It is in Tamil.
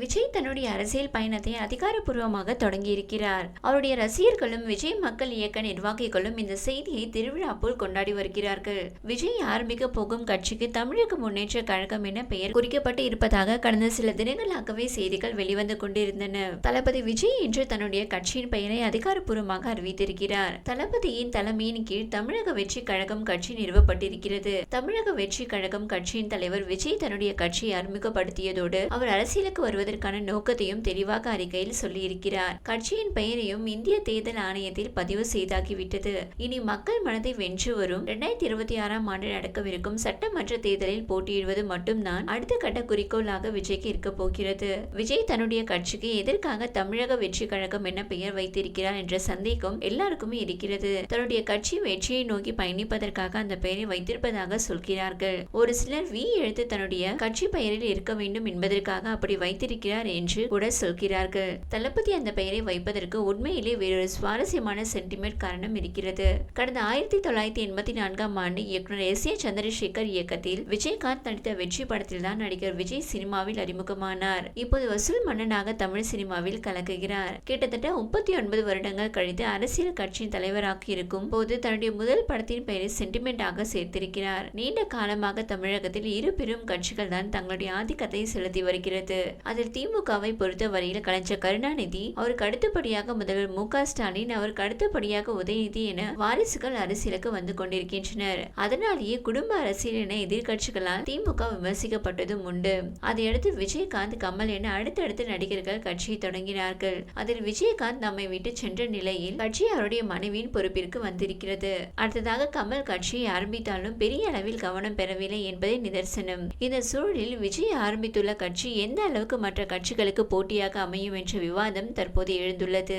விஜய் தன்னுடைய அரசியல் பயணத்தை அதிகாரப்பூர்வமாக தொடங்கியிருக்கிறார். அவருடைய ரசிகர்களும் விஜய் மக்கள் இயக்க நிர்வாகிகளும் இந்த செய்தியை திருவிழா போல் கொண்டாடி வருகிறார்கள். விஜய் ஆரம்பிக்க போகும் கட்சிக்கு தமிழக முன்னேற்ற கழகம் என பெயர் குறிக்கப்பட்டு இருப்பதாக கடந்த சில தினங்களாகவே செய்திகள் வெளிவந்து கொண்டிருந்தன. தளபதி விஜய் என்று தன்னுடைய கட்சியின் பெயரை அதிகாரப்பூர்வமாக அறிவித்திருக்கிறார். தளபதியின் தலைமையின் கீழ் தமிழக வெற்றி கழகம் கட்சி நிறுவப்பட்டிருக்கிறது. தமிழக வெற்றி கழகம் கட்சியின் தலைவர் விஜய் தன்னுடைய கட்சியை அறிமுகப்படுத்தியதோடு அவர் அரசியலுக்கு வருவது செய்வதற்கான நோக்கத்தையும் தெளிவாக அறிக்கையில் சொல்லியிருக்கிறார். கட்சியின் பெயரையும் இந்திய தேர்தல் ஆணையத்தில் பதிவு செய்தாகிவிட்டது. இனி மக்கள் மனதை வென்று வரும் இரண்டாயிரத்தி இருபத்தி ஆறாம் ஆண்டு நடக்கவிருக்கும் சட்டமன்ற தேர்தலில் போட்டியிடுவது மட்டும்தான் அடுத்த கட்ட குறிக்கோளாக விஜய்க்கு இருக்க போகிறது. விஜய் தன்னுடைய கட்சிக்கு எதற்காக தமிழக வெற்றி கழகம் என பெயர் வைத்திருக்கிறார் என்ற சந்தேகம் எல்லாருக்குமே இருக்கிறது. தன்னுடைய கட்சி வெற்றியை நோக்கி பயணிப்பதற்காக அந்த பெயரை வைத்திருப்பதாக சொல்கிறார்கள். ஒரு சிலர் வி எழுத்து தன்னுடைய கட்சி பெயரில் இருக்க வேண்டும் என்பதற்காக அப்படி வைத்திருக்கிறார் என்று கூட சொல்கிறார்கள். தளபதி அந்த பெயரை வைப்பதற்கு உண்மையிலே வேறொரு சுவாரஸ்யமான சென்டிமெண்ட் காரணம் இருக்கிறது. கடந்த ஆயிரத்தி தொள்ளாயிரத்தி எண்பத்தி நான்காம் ஆண்டு இயக்குனர் எஸ். ஏ. சந்திரசேகர் இயக்கத்தில் விஜயகாந்த் நடித்த வெற்றி படத்தில் தான் நடிகர் விஜய் சினிமாவில் அறிமுகமானார். இப்போது வசூல் மன்னனாக தமிழ் சினிமாவில் கலக்குகிறார். கிட்டத்தட்ட முப்பத்தி ஒன்பது வருடங்கள் கழித்து அரசியல் கட்சியின் தலைவராக இருக்கும் போது தன்னுடைய முதல் படத்தின் பெயரை சென்டிமெண்டாக சேர்த்திருக்கிறார். நீண்ட காலமாக தமிழகத்தில் இரு பெரும் கட்சிகள் தான் தங்களுடைய ஆதிக்கத்தை செலுத்தி வருகிறது. அதில் திமுகவை பொறுத்த வரையில் கலைஞர் கருணாநிதி அவருக்கு அடுத்தபடியாக முதல்வர் மு க ஸ்டாலின் அவருக்கு அடுத்தபடியாக உதயநிதி என வாரிசுகள் அரசியலுக்கு வந்து கொண்டிருக்கின்றனர். அதனாலேயே குடும்ப அரசியல் என எதிர்கட்சிகளால் திமுக விமர்சிக்கப்பட்டதும் உண்டு. அதையடுத்து விஜயகாந்த் கமல் என அடுத்தடுத்து நடிகர்கள் கட்சியை தொடங்கினார்கள். அதில் விஜயகாந்த் நம்மை விட்டு சென்ற நிலையில் கட்சி அவருடைய மனைவியின் பொறுப்பிற்கு வந்திருக்கிறது. அடுத்ததாக கமல் கட்சியை ஆரம்பித்தாலும் பெரிய அளவில் கவனம் பெறவில்லை என்பதே நிதர்சனம். இந்த சூழலில் விஜய் ஆரம்பித்துள்ள கட்சி எந்த அளவுக்கு மற்ற கட்சிகளுக்கு போட்டியாக அமையும் என்ற விவாதம் தற்போது எழுந்துள்ளது.